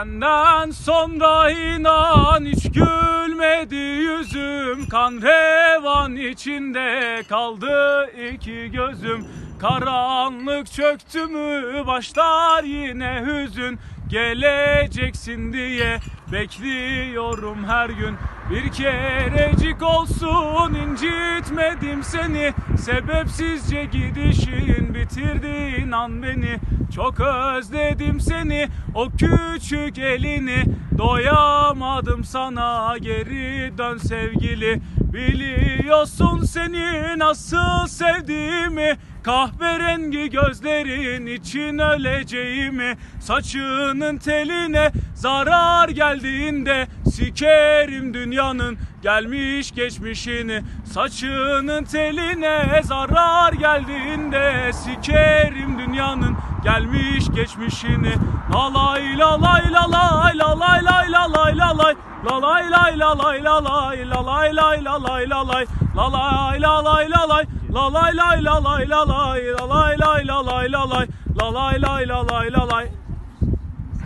Senden sonra inan hiç gülmedi yüzüm. Kan revan içinde kaldı iki gözüm. Karanlık çöktü mü başlar yine hüzün. Geleceksin diye bekliyorum her gün. Bir kerecik olsun incitmedim seni. Sebepsizce gidişin bitirdi inan beni Çok özledim seni. O küçük elini Doyamadım sana. Geri dön sevgili Biliyorsun seni nasıl sevdiğimi. Kahverengi gözlerin için öleceğimi Saçının teline zarar geldiğinde Sikerim dünyanın gelmiş geçmişini. Saçının teline zarar geldiğinde Sikerim dünyanın gelmiş geçmişini La lay la lay la lay la lay lay la lay la lay La lay lay la lay la lay la lay lay la lay la lay La lay la lay la lay La lay lay la lay la lay La lay lay la lay la lay La lay lay la lay la lay